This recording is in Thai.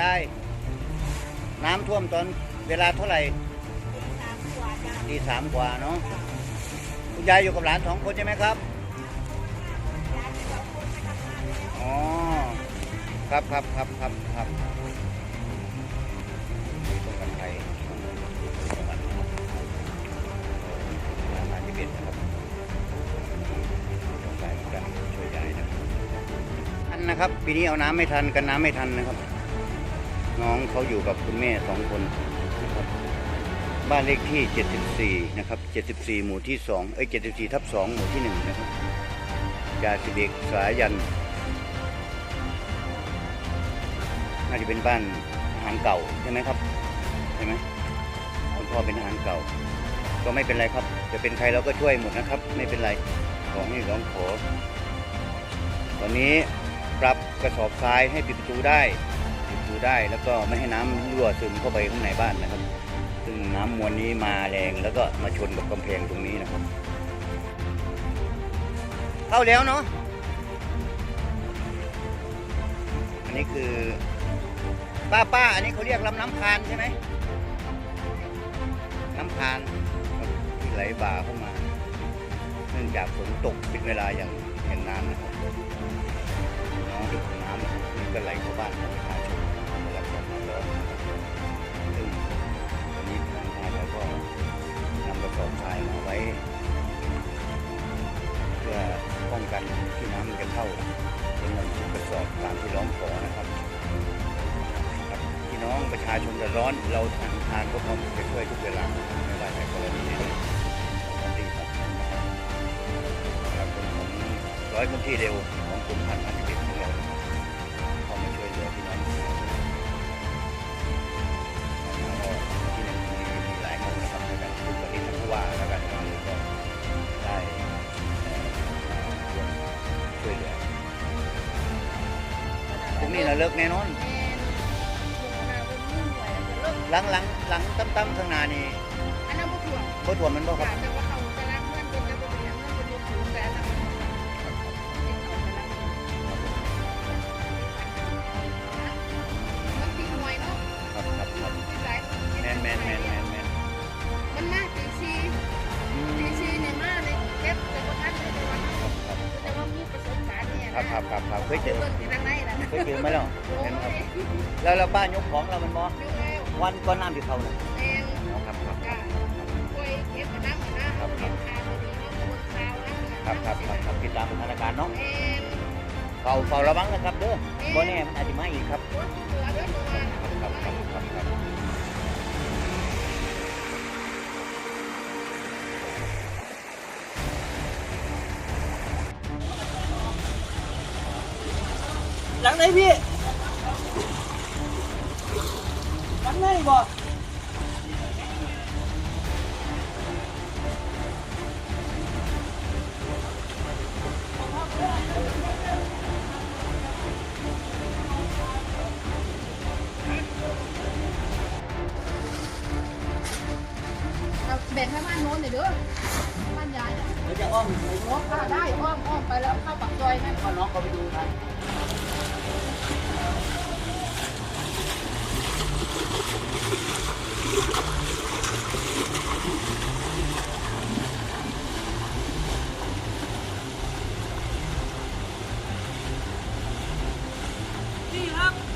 ยาย น้ำท่วมตอนเวลาเท่าไหร่ตีสามกว่าเนาะคุณยายอยู่กับหลานสองคนใช่ไหมครับอ๋อครับครับครับครับครับมีตรงกันไทยจังหวัดอาหารที่เป็นนะครับต้องการกันช่วยยายนะครับอันนะครับปีนี้เอาน้ำไม่ทันกันน้ำไม่ทันนะครับ น้องเขาอยู่กับคุณแม่สองคนนะครับบ้านเลขที่ 74 นะครับ 74 หมู่ที่2เอ้ย 74 ทับ 2 หมู่ที่ 1 นะครับยาสิเบกสายัน น่าจะเป็นบ้านอาหารเก่าใช่ไหมครับ ใช่ไหมคุณพ่อเป็นอาหารเก่า ก็ไม่เป็นไรครับ จะเป็นใครเราก็ช่วยหมดนะครับ ไม่เป็นไร ของนี่ร้องขอ ตอนนี้ปรับกระสอบทรายให้ปิดประตูได้ ปิดประตูได้ แล้วก็ไม่ให้น้ำรั่วซึมเข้าไปข้างในบ้านนะครับ ซึ่งน้ำมวลนี้มาแรงแล้วก็มาชนกับกำแพงตรงนี้นะครับ เข้าแล้วเนาะอันนี้คือป้าป้าอันนี้เขาเรียกลำน้ำพานใช่ไหมน้ำพานที่ไหลบ่าเข้ามา เนื่องจากฝนตกเป็นเวลาอย่างเห็นนานนะครับน้องถูกน้ำนะครับมันก็ไหลเข้าบ้าน กันที่น้ำมันจะเข้าเป็นเงินกระสอบตามที่ร้องขอนะครับพี่น้องประชาชนจะร้อนเราทางทานก็พร้อมจะช่วยทุกเวลาไม่ว่าแต่กรณีไหนเราต้องรีบครับครับผมร้อยคนที่เร็วของกรมพันธุ์พันธุ์เป็นของเรานะครับเข้ามาช่วยเหลือพี่น้อง เราเลิกแน่นอน หลังหลังหลังตั้มตั้มข้างหน้านี่อันนั้นบ่ถ่วงบ่ถ่วมมันบ่ครับแต่ว่าเขาจะรักเพื่อนเป็นจะเป็นอย่างนั้นเป็นลูกสูงแต่ละมันตีหวยเนาะครับครับครับตีหลายแมนแมนแมนแมนแมนมันมาตีซีอืมตีซีเนี่ยมาเลยเก็บแต่บ่ทันเลยวันครับครับแต่ว่ามีประสบการณ์เนี่ยครับครับครับครับเคยเจอ เบิ่งที่ทางไหนล่ะเคยเจอไหมล่ะโอ้เห็นไหมครับยแล้วแล้วป้ายกของเรามันบ่ยกแล้ววันก่อนน้ำที่เขาน่ะแม่นอ๋อครับครับจ้ะกล้วยเก็บกับน้ำกับน้ำเขาเห็นข่าวดีเนาะคนข่าวนะครับครับครับครับติดตามสถานการณ์เนาะแม่นเฝ้าเฝ้าระวังนะครับเด้อบ่แน่มันอาจจะมาอีกครับ หลังไหนพี่หลังไหนบ่เอาแบ่งให้บ้านโน้นหน่อยเด้อบ้านยายอะเดี๋ยวจะอ้อมไปโอ้อ่าได้อ้อมอ้อมไปแล้วเข้าปากซอยนั่นพาน้องเขาไปดูนะ Hihap!